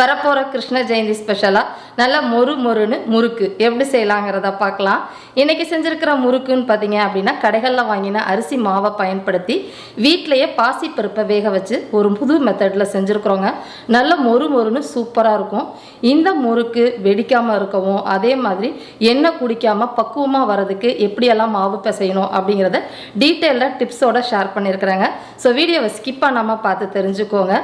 வரப்போகிற கிருஷ்ண ஜெயந்தி ஸ்பெஷலாக நல்ல மொறு மொறுன்னு முறுக்கு. எப்படி செய்யலாங்கிறத பார்க்கலாம். இன்றைக்கி செஞ்சுருக்கிற முறுக்குன்னு பார்த்தீங்க அப்படின்னா கடைகளில் வாங்கின அரிசி மாவை பயன்படுத்தி வீட்டிலையே பாசிப்பருப்பை வேக வச்சு ஒரு புது மெத்தடில் செஞ்சுருக்குறோங்க. நல்ல மொறு மொறுன்னு சூப்பராக இருக்கும். இந்த முறுக்கு வெடிக்காமல் இருக்கவும் அதே மாதிரி எண்ணெய் குடிக்காமல் பக்குவமாக வரதுக்கு எப்படியெல்லாம் மாவு பிசையணும் அப்படிங்கிறத டீட்டெயிலாக டிப்ஸோட ஷேர் பண்ணியிருக்கிறாங்க. ஸோ வீடியோவை ஸ்கிப் பண்ணாமல் பார்த்து தெரிஞ்சுக்கோங்க.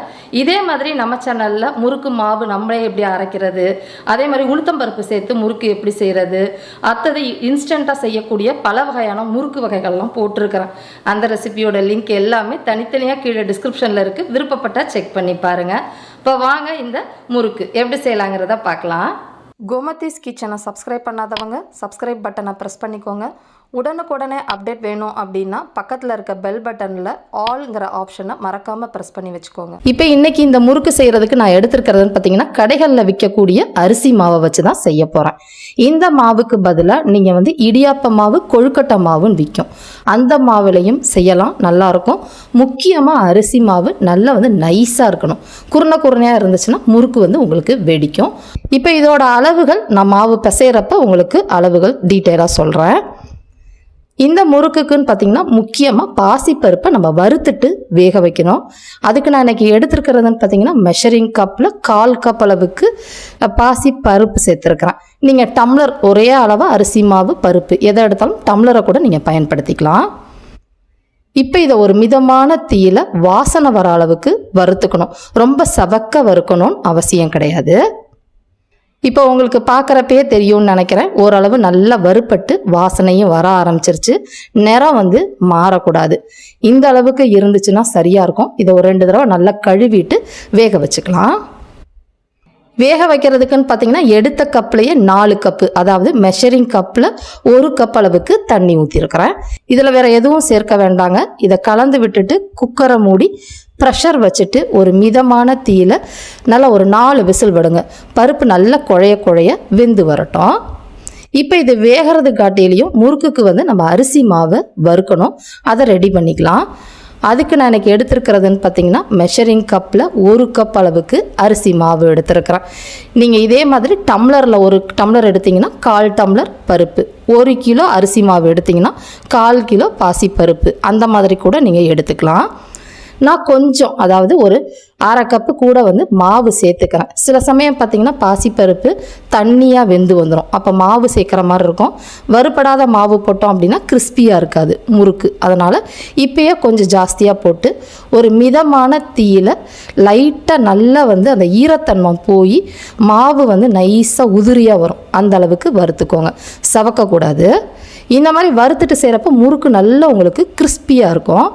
இதே மாதிரி நம்ம சேனலில் முறுக்கு மாவு நம்மளே எப்படி அரைக்கிறது? அதே மாதிரி உளுத்தம்பருப்பு சேர்த்து முறுக்கு எப்படி செய்கிறது அடுத்தது இன்ஸ்டண்ட்டாக செய்யக்கூடிய பல வகையான முறுக்கு வகைகள்லாம் போட்டிருக்கிறேன். அந்த ரெசிபியோட லிங்க் எல்லாமே தனித்தனியாக கீழே டிஸ்கிரிப்ஷனில் இருக்குது விருப்பப்பட்டால் செக் பண்ணி பாருங்கள் இப்போ வாங்க இந்த முறுக்கு. எப்படி செய்யலாங்கிறத பார்க்கலாம். கோமதிஸ் கிச்சனை சப்ஸ்கிரைப் பண்ணாதவங்க சப்ஸ்கிரைப் பட்டனை ப்ரெஸ் பண்ணிக்கோங்க. உடனுக்குடனே அப்டேட் வேணும் அப்படின்னா பக்கத்தில் இருக்க பெல் பட்டனில் ஆல்ங்கிற ஆப்ஷனை மறக்காமல் ப்ரெஸ் பண்ணி வச்சுக்கோங்க. இப்போ இன்றைக்கி இந்த முறுக்கு செய்கிறதுக்கு நான் எடுத்துருக்கிறதுன்னு பார்த்தீங்கன்னா கடைகளில் விற்கக்கூடிய அரிசி மாவை வச்சு தான் செய்ய போகிறேன் இந்த மாவுக்கு பதிலாக நீங்கள் வந்து இடியாப்ப மாவு கொழுக்கட்டை மாவுன்னு விற்கும் அந்த மாவுலையும் செய்யலாம் நல்லாயிருக்கும் முக்கியமாக அரிசி மாவு நல்லா வந்து நைஸாக இருக்கணும். குருணை குருணையாக இருந்துச்சுன்னா முறுக்கு வந்து உங்களுக்கு வெடிக்கும். இப்போ இதோட அளவுகள் நான் மாவு பிசைகிறப்ப உங்களுக்கு அளவுகள் டீட்டெயிலாக சொல்கிறேன் இந்த முறுக்குக்குன்னு பார்த்தீங்கன்னா முக்கியமாக பாசிப்பருப்பை நம்ம வறுத்துட்டு வேக வைக்கணும். அதுக்கு நான் இன்னைக்கு எடுத்துருக்கிறதுன்னு பார்த்தீங்கன்னா மெஷரிங் கப்பில் கால் கப் அளவுக்கு பாசி பருப்பு சேர்த்துருக்குறேன். நீங்கள் டம்ளர் ஒரே அளவாக அரிசி மாவு பருப்பு எதை எடுத்தாலும் டம்ளரை கூட நீங்கள் பயன்படுத்திக்கலாம். இப்போ இதை ஒரு மிதமான தீயில வாசனை வர அளவுக்கு வறுத்துக்கணும். ரொம்ப சவக்க வறுக்கணும்னு அவசியம் கிடையாது. இப்போ உங்களுக்கு பார்க்குறப்பயே தெரியும்னு நினைக்கிறேன். ஓரளவு நல்லா வறுப்பட்டு வாசனையும் வர ஆரம்பிச்சிருச்சு. நிறம் வந்து மாறக்கூடாது. இந்த அளவுக்கு இருந்துச்சுன்னா சரியாக இருக்கும். இதை ஒரு ரெண்டு தடவை நல்லா கழுவிட்டு வேக வச்சுக்கலாம். வேக வைக்கிறதுக்குன்னு பார்த்தீங்கன்னா எடுத்த கப்லேயே நாலு கப்பு அதாவது மெஷரிங் கப்பில் ஒரு கப் அளவுக்கு தண்ணி ஊற்றிருக்கிறேன் இதில் வேறு எதுவும் சேர்க்க வேண்டாங்க. இதை கலந்து விட்டுட்டு குக்கரை மூடி ப்ரெஷர் வச்சுட்டு ஒரு மிதமான தீயில் நல்லா ஒரு நாலு விசில் விடுங்க. பருப்பு நல்லா குழைய குழைய வெந்து வரட்டும். இப்போ இது வேகிறது காட்டிலையும் முறுக்குக்கு வந்து நம்ம அரிசி மாவை வறுக்கணும். அதை ரெடி பண்ணிக்கலாம். அதுக்கு நான் எனக்கு எடுத்திருக்கிறதுன்னு பார்த்தீங்கன்னா மெஷரிங் கப்பில் ஒரு கப் அளவுக்கு அரிசி மாவு எடுத்திருக்கிறேன். நீங்கள் இதே மாதிரி டம்ளரில் ஒரு டம்ளர் எடுத்திங்கன்னா கால் டம்ளர் பருப்பு. ஒரு கிலோ அரிசி மாவு எடுத்திங்கன்னா கால் கிலோ பாசி பருப்பு அந்த மாதிரி கூட நீங்கள் எடுத்துக்கலாம். நான் கொஞ்சம் அதாவது ஒரு அரை கப்பு கூட வந்து மாவு சேர்த்துக்கிறேன். சில சமயம் பார்த்திங்கன்னா பாசிப்பருப்பு தண்ணியாக வெந்து வந்துடும் அப்போ மாவு சேர்க்குற மாதிரி இருக்கும். வறுபடாத மாவு போட்டோம் அப்படின்னா கிறிஸ்பியாக இருக்காது முறுக்கு. அதனால் இப்போயே கொஞ்சம் ஜாஸ்தியாக போட்டு ஒரு மிதமான தீயில் லைட்டாக நல்லா வந்து அந்த ஈரத்தன்மை போய் மாவு வந்து நைஸாக உதிரியாக வரும். அந்த அளவுக்கு வறுத்துக்கோங்க. சவக்கக்கூடாது. இந்த மாதிரி வறுத்துட்டு செய்கிறப்ப முறுக்கு நல்லா உங்களுக்கு கிறிஸ்பியாக இருக்கும்.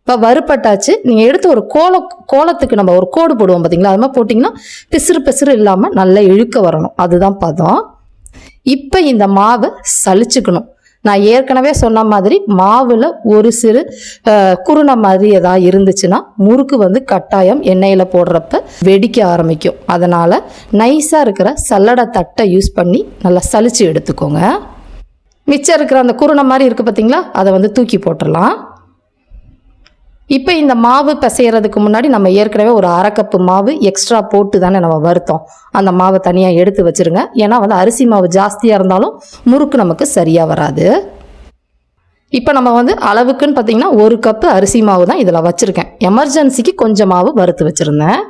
இப்போ வறுப்பட்டாச்சு நீங்கள் எடுத்து ஒரு கோல கோலத்துக்கு நம்ம ஒரு கோடு போடுவோம் பார்த்தீங்களா அது மாதிரி போட்டிங்கன்னா பிசுறு பிசுறு இல்லாமல் நல்லா இழுக்க வரணும். அதுதான் பதம். இப்போ இந்த மாவை சளிச்சுக்கணும். நான் ஏற்கனவே சொன்ன மாதிரி மாவில் ஒரு சிறு அஹ், குருணை மாதிரி எதாவது இருந்துச்சுன்னா முறுக்கு வந்து கட்டாயம் எண்ணெயில் போடுறப்ப வெடிக்க ஆரம்பிக்கும். அதனால் நைஸாக இருக்கிற சல்லடை தட்டை யூஸ் பண்ணி நல்லா சளிச்சு எடுத்துக்கோங்க. மிச்சம் இருக்கிற அந்த குருணை மாதிரி இருக்குது பார்த்தீங்களா அதை வந்து தூக்கி போட்டுடலாம். இப்போ இந்த மாவு பிசையறதுக்கு முன்னாடி நம்ம ஏற்கனவே ஒரு அரை கப்பு மாவு எக்ஸ்ட்ரா போட்டு தானே நம்ம வறுத்தோம். அந்த மாவை தனியாக எடுத்து வச்சுருங்க. ஏன்னா வந்து அரிசி மாவு ஜாஸ்தியாக இருந்தாலும் முறுக்கு நமக்கு சரியாக வராது. இப்போ நம்ம வந்து அளவுக்குன்னு பார்த்தீங்கன்னா ஒரு கப்பு அரிசி மாவு தான் இதில் வச்சுருக்கேன். எமர்ஜென்சிக்கு கொஞ்சம் மாவு வறுத்து வச்சுருந்தேன்.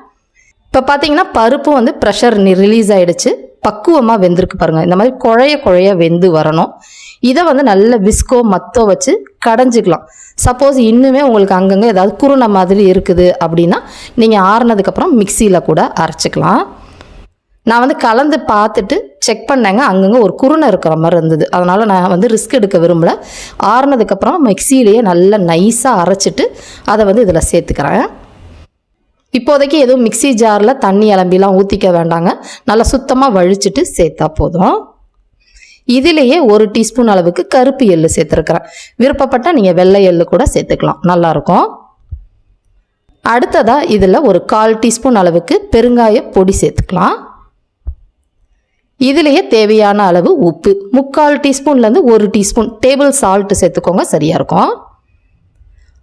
இப்போ பார்த்தீங்கன்னா பருப்பு வந்து ப்ரெஷர் ரிலீஸ் ஆகிடுச்சு பக்குவமாக வெந்திருக்கு பாருங்கள் இந்த மாதிரி குழைய குழைய வெந்து வரணும். இதை வந்து நல்ல விஸ்கோ மத்தோ வச்சு கடைஞ்சிக்கலாம். சப்போஸ் இன்னுமே உங்களுக்கு அங்கங்கே ஏதாவது குருணை மாதிரி இருக்குது அப்படின்னா நீங்கள் ஆறுனதுக்கப்புறம் மிக்சியில் கூட அரைச்சிக்கலாம். நான் வந்து கலந்து பார்த்துட்டு செக் பண்ணேங்க அங்கங்கே ஒரு குருணை இருக்கிற மாதிரி இருந்தது. அதனால் நான் வந்து ரிஸ்க் எடுக்க விரும்பல. ஆறுனதுக்கப்புறம் மிக்சியிலேயே நல்லா நைஸாக அரைச்சிட்டு அதை வந்து இதில் சேர்த்துக்கிறேன். இப்போதைக்கு எதுவும் மிக்ஸி ஜாரில் தண்ணி இளம்பிலாம் ஊற்றிக்க வேண்டாங்க. நல்லா சுத்தமாக வழிச்சிட்டு சேர்த்தா போதும். இதிலேயே ஒரு டீஸ்பூன் அளவுக்கு கருப்பு எள்ளு சேர்த்துருக்குறேன். விருப்பப்பட்டால் நீங்கள் வெள்ளை எள்ளு கூட சேர்த்துக்கலாம். நல்லாயிருக்கும். அடுத்ததாக இதில் ஒரு கால் டீஸ்பூன் அளவுக்கு பெருங்காய பொடி சேர்த்துக்கலாம். இதுலேயே தேவையான அளவு உப்பு. முக்கால் டீஸ்பூன்லேருந்து ஒரு டீஸ்பூன் டேபிள் சால்ட்டு சேர்த்துக்கோங்க சரியாக இருக்கும்.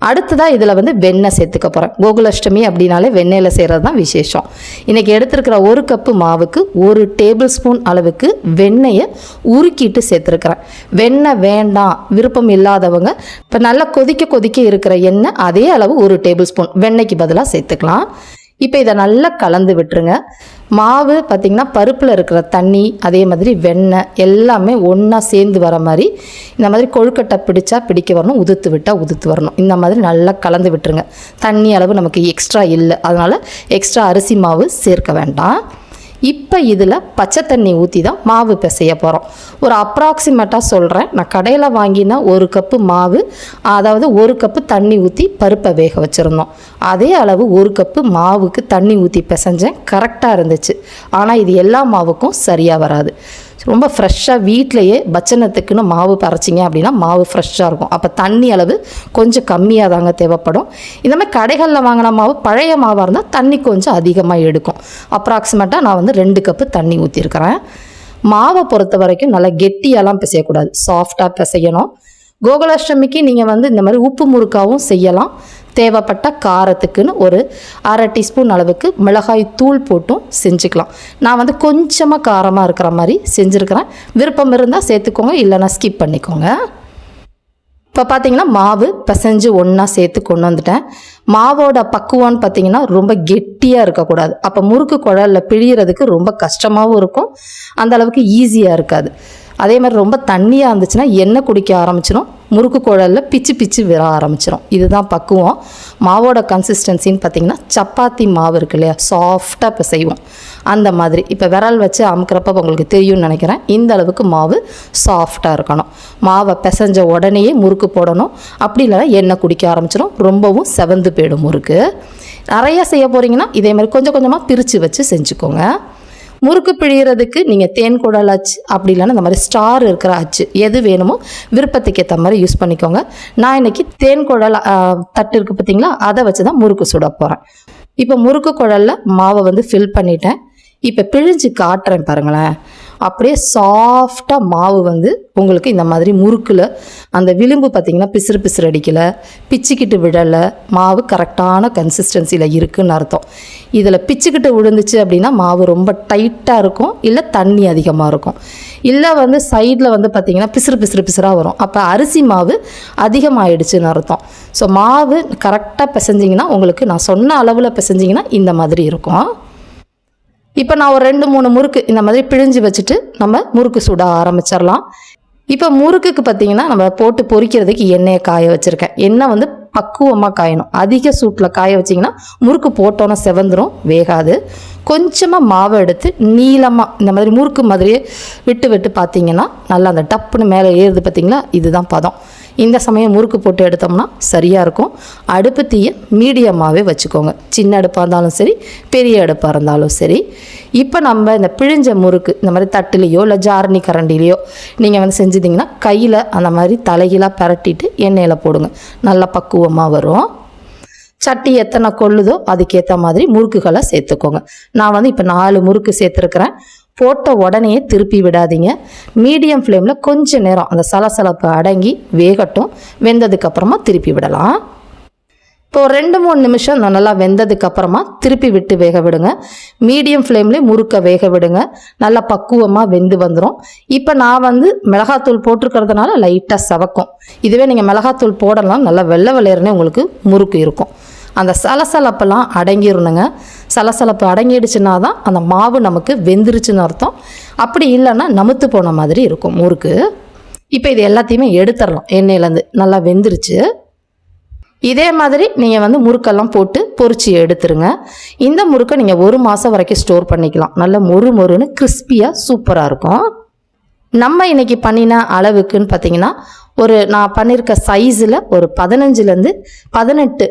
அடுத்ததாக இதில் வந்து வெண்ணெய் சேர்த்துக்க போகிறேன் கோகுலாஷ்டமி அப்படின்னாலே வெண்ணெயில் செய்கிறது தான் விசேஷம். இன்றைக்கி எடுத்துருக்கிற ஒரு கப்பு மாவுக்கு ஒரு டேபிள் ஸ்பூன் அளவுக்கு வெண்ணெயை உருக்கிட்டு சேர்த்துருக்குறேன். வெண்ணெய் வேண்டாம் விருப்பம் இல்லாதவங்க இப்போ நல்லா கொதிக்க கொதிக்க இருக்கிற எண்ணெய் அதே அளவு ஒரு டேபிள் ஸ்பூன் வெண்ணெய்க்கு பதிலாக சேர்த்துக்கலாம். இப்போ இதை நல்லா கலந்து விட்டுருங்க. மாவு பார்த்திங்கன்னா பருப்பில் இருக்கிற தண்ணி அதே மாதிரி வெண்ணெய் எல்லாமே ஒன்றா சேர்ந்து வர மாதிரி இந்த மாதிரி கொழுக்கட்டை பிடிச்சா பிடிக்க வரணும் உதுத்து விட்டால் உதுத்து வரணும். இந்த மாதிரி நல்லா கலந்து விட்டுருங்க. தண்ணி அளவு நமக்கு எக்ஸ்ட்ரா இல்லை. அதனால் எக்ஸ்ட்ரா அரிசி மாவு சேர்க்க வேண்டாம். இப்போ இதில் பச்சை தண்ணி ஊற்றி தான் மாவு பிசைய போகிறோம் ஒரு அப்ராக்சிமேட்டாக சொல்கிறேன் நான் கடையில் வாங்கினா ஒரு கப்பு மாவு அதாவது ஒரு கப்பு தண்ணி ஊற்றி பருப்பை வேக வச்சுருந்தோம். அதே அளவு ஒரு கப்பு மாவுக்கு தண்ணி ஊற்றி பிசைஞ்சேன். கரெக்டாக இருந்துச்சு. ஆனால் இது எல்லா மாவுக்கும் சரியாக வராது. ரொம்ப ஃப்ரெஷ்ஷாக வீட்டிலையே பச்சனத்துக்குன்னு மாவு பறைச்சிங்க அப்படின்னா மாவு ஃப்ரெஷ்ஷாக இருக்கும். அப்போ தண்ணி அளவு கொஞ்சம் கம்மியாக தாங்க தேவைப்படும். இந்த மாதிரி கடைகளில் வாங்கின மாவு பழைய மாவாக இருந்தால் தண்ணி கொஞ்சம் அதிகமாக எடுக்கும். அப்ராக்சிமேட்டாக நான் வந்து ரெண்டு கப்பு தண்ணி ஊற்றிருக்கிறேன் மாவை பொறுத்த வரைக்கும் நல்லா கெட்டியெல்லாம் பிசையக்கூடாது. சாஃப்டாக பிசையணும். கோகுலாஷ்டமிக்கு நீங்கள் வந்து இந்த மாதிரி உப்பு முறுக்காவும் செய்யலாம். தேவைப்பட்ட காரத்துக்குன்னு ஒரு அரை டீஸ்பூன் அளவுக்கு மிளகாய் தூள் போட்டும் செஞ்சுக்கலாம். நான் வந்து கொஞ்சமாக காரமாக இருக்கிற மாதிரி செஞ்சுருக்கிறேன். விருப்பம் இருந்தால் சேர்த்துக்கோங்க இல்லைன்னா ஸ்கிப் பண்ணிக்கோங்க. இப்போ பார்த்தீங்கன்னா மாவு பிசைஞ்சு ஒன்றா சேர்த்து கொண்டு வந்துட்டேன். மாவோட பக்குவம்னு பார்த்தீங்கன்னா ரொம்ப கெட்டியாக இருக்கக்கூடாது. அப்போ முறுக்கு குழலில் பிழியறதுக்கு ரொம்ப கஷ்டமாகவும் இருக்கும். அந்த அளவுக்கு ஈஸியாக இருக்காது. அதே மாதிரி ரொம்ப தண்ணியாக இருந்துச்சுன்னா எண்ணெய் குடிக்க ஆரம்பிச்சிடும் முறுக்கு குழலில் பிச்சு பிச்சு விட ஆரம்பிச்சிடும் இதுதான் பக்குவம். மாவோட கன்சிஸ்டன்சின்னு பார்த்தீங்கன்னா சப்பாத்தி மாவு இருக்கு இல்லையா? சாஃப்டாக இப்போ செய்வோம் அந்த மாதிரி. இப்போ விரல் வச்சு அமுக்கிறப்ப உங்களுக்கு தெரியும்னு நினைக்கிறேன். இந்த அளவுக்கு மாவு சாஃப்டாக இருக்கணும். மாவை பிசைஞ்ச உடனேயே முறுக்கு போடணும். அப்படி இல்லைன்னா எண்ணெய் குடிக்க ஆரம்பிச்சிடும் ரொம்பவும் செவந்து போயிடும் முறுக்கு. நிறையா செய்ய போகிறீங்கன்னா இதே மாதிரி கொஞ்சம் கொஞ்சமாக பிரித்து வச்சு செஞ்சுக்கோங்க. முறுக்கு பிழியறதுக்கு நீங்கள் தேன் குடல் அச்சு அப்படி இல்லைன்னா இந்த மாதிரி ஸ்டார் இருக்கிற அச்சு எது வேணுமோ விருப்பத்துக்கு ஏற்ற மாதிரி யூஸ் பண்ணிக்கோங்க. நான் இன்னைக்கு தேன் குடல் தட்டு இருக்குது பார்த்தீங்களா அதை வச்சு தான் முறுக்கு சுட போகிறேன் இப்போ முறுக்கு குழலில் மாவை வந்து ஃபில் பண்ணிட்டேன். இப்போ பிழிஞ்சு காட்டுறேன் பாருங்களேன். அப்படியே சாஃப்டாக மாவு வந்து உங்களுக்கு இந்த மாதிரி முறுக்கில் அந்த விளிம்பு பார்த்தீங்கன்னா பிசுறு பிசுறு அடிக்கலை பிச்சுக்கிட்டு விழலை மாவு கரெக்டான கன்சிஸ்டன்சியில் இருக்குன்னு அர்த்தம். இதில் பிச்சுக்கிட்டு விழுந்துச்சு அப்படின்னா மாவு ரொம்ப டைட்டாக இருக்கும் இல்லை தண்ணி அதிகமாக இருக்கும். இல்லை வந்து சைடில் வந்து பார்த்தீங்கன்னா பிசுறு பிசுறு பிசுறாக வரும். அப்போ அரிசி மாவு அதிகமாகிடுச்சுன்னு அர்த்தம். ஸோ மாவு கரெக்டாக பிசைஞ்சிங்கன்னா உங்களுக்கு நான் சொன்ன அளவில் பிசைஞ்சிங்கன்னா இந்த மாதிரி இருக்கும். இப்போ நான் ஒரு ரெண்டு மூணு முறுக்கு இந்த மாதிரி பிழிஞ்சு வச்சுட்டு நம்ம முறுக்கு சுட ஆரம்பிச்சிடலாம். இப்போ முறுக்குக்கு பார்த்தீங்கன்னா நம்ம போட்டு பொரிக்கிறதுக்கு எண்ணெயை காய வச்சுருக்கேன். எண்ணெய் வந்து பக்குவமாக காயணும். அதிக சூட்டில் காய வச்சிங்கன்னா முறுக்கு போட்டோன்னே செவந்துடும் வேகாது. கொஞ்சமாக மாவை எடுத்து நீளமாக இந்த மாதிரி முறுக்கு மாதிரியே விட்டு விட்டு பார்த்தீங்கன்னா நல்லா அந்த டப்புன்னு மேலே ஏறுது பார்த்தீங்களா இதுதான் பதம். இந்த சமயம் முறுக்கு போட்டு எடுத்தோம்னா சரியாக இருக்கும். அடுப்பு தீயை மீடியமாகவே வச்சுக்கோங்க. சின்ன அடுப்பாக இருந்தாலும் சரி பெரிய அடுப்பாக இருந்தாலும் சரி. இப்போ நம்ம இந்த பிழிஞ்ச முறுக்கு இந்த மாதிரி தட்டுலேயோ இல்லை ஜாரணி கரண்டிலேயோ நீங்கள் வந்து செஞ்சுட்டிங்கன்னா கையில் அந்த மாதிரி தலைகீழாக பரட்டிட்டு எண்ணெயில் போடுங்க. நல்லா பக்குவமாக வரும். சட்டி எத்தனை கொள்ளுதோ அதுக்கேற்ற மாதிரி முறுக்குகளை சேர்த்துக்கோங்க. நான் வந்து இப்போ நாலு முறுக்கு சேர்த்துருக்குறேன். போட்ட உடனே திருப்பி விடாதீங்க. மீடியம் ஃப்ளேமில் கொஞ்சம் நேரம் அந்த சலசலப்பு அடங்கி வேகட்டும். வெந்ததுக்கப்புறமா திருப்பி விடலாம். இப்போ ரெண்டு மூணு நிமிஷம் நல்லா வெந்ததுக்கப்புறமா திருப்பி விட்டு வேக விடுங்க. மீடியம் ஃப்ளேம்லேயே முறுக்க வேக விடுங்க. நல்லா பக்குவமாக வெந்து வந்துடும் இப்போ நான் வந்து மிளகாத்தூள் போட்டிருக்கிறதுனால லைட்டாக சவக்கும். இதுவே நீங்கள் மிளகாத்தூள் போடலாம். நல்லா வெள்ளை வெள்ளையர்னே உங்களுக்கு முறுக்கு இருக்கும். அந்த சலசலப்பெல்லாம் அடங்கிடணுங்க சலசலப்பு அடங்கிடுச்சுன்னா தான் அந்த மாவு நமக்கு வெந்துருச்சுன்னு அர்த்தம். அப்படி இல்லைன்னா நமுத்து போன மாதிரி இருக்கும் முறுக்கு இப்போ இது எல்லாத்தையுமே எடுத்துடலாம். எண்ணெயிலேருந்து நல்லா வெந்துருச்சு. இதே மாதிரி நீங்கள் வந்து முறுக்கெல்லாம் போட்டு பொரிச்சு எடுத்துருங்க. இந்த முறுக்கை நீங்கள் ஒரு மாதம் வரைக்கும் ஸ்டோர் பண்ணிக்கலாம். நல்ல மொறு மொறுன்னு கிறிஸ்பியாக சூப்பராக இருக்கும். நம்ம இன்னைக்கு பண்ணின அளவுக்குன்னு பார்த்தீங்கன்னா ஒரு நான் பண்ணியிருக்க சைஸில் ஒரு பதினஞ்சுலேருந்து பதினெட்டு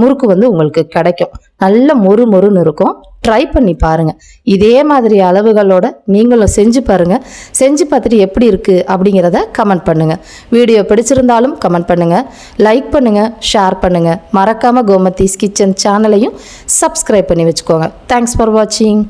முறுக்கு வந்து உங்களுக்கு கிடைக்கும். நல்ல மொறு மொறுன்னு இருக்கும். ட்ரை பண்ணி பாருங்கள் இதே மாதிரி அளவுகளோட நீங்களும் செஞ்சு பாருங்கள் செஞ்சு பார்த்துட்டு எப்படி இருக்குது அப்படிங்கிறத கமெண்ட் பண்ணுங்கள் வீடியோ பிடிச்சிருந்தாலும் கமெண்ட் பண்ணுங்கள் லைக் பண்ணுங்கள் ஷேர் பண்ணுங்கள் மறக்காமல் கோமதீஸ் கிச்சன் சேனலையும் சப்ஸ்கிரைப் பண்ணி வச்சுக்கோங்க. தேங்க்ஸ் ஃபார் வாட்சிங்